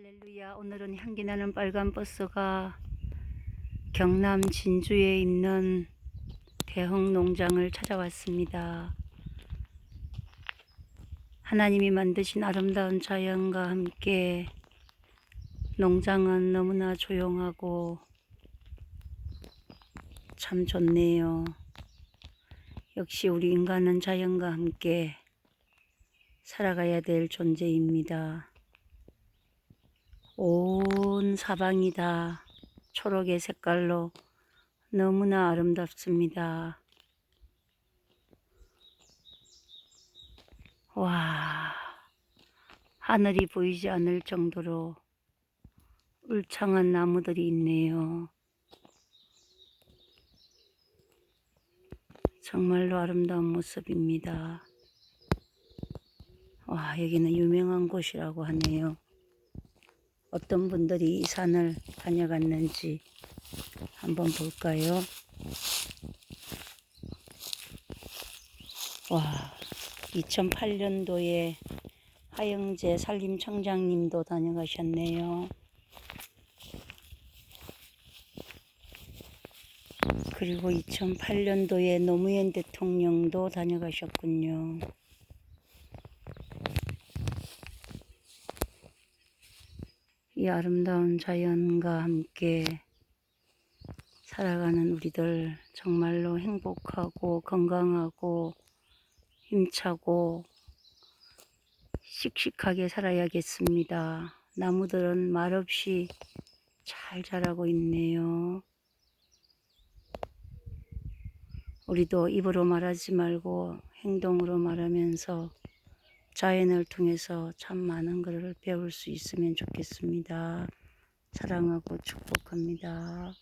할렐루야. 오늘은 향기나는 빨간 버스가 경남 진주에 있는 대흥 농장을 찾아왔습니다. 하나님이 만드신 아름다운 자연과 함께 농장은 너무나 조용하고 참 좋네요. 역시 우리 인간은 자연과 함께 살아가야 될 존재입니다. 온 사방이 다 초록의 색깔로 너무나 아름답습니다. 와, 하늘이 보이지 않을 정도로 울창한 나무들이 있네요. 정말로 아름다운 모습입니다. 와, 여기는 유명한 곳이라고 하네요. 어떤 분들이 이 산을 다녀갔는지 한번 볼까요? 와, 2008년도에 하영재 산림청장님도 다녀가셨네요. 그리고 2008년도에 노무현 대통령도 다녀가셨군요. 이 아름다운 자연과 함께 살아가는 우리들 정말로 행복하고 건강하고 힘차고 씩씩하게 살아야겠습니다. 나무들은 말없이 잘 자라고 있네요. 우리도 입으로 말하지 말고 행동으로 말하면서 자연을 통해서 참 많은 것을 배울 수 있으면 좋겠습니다. 사랑하고 축복합니다.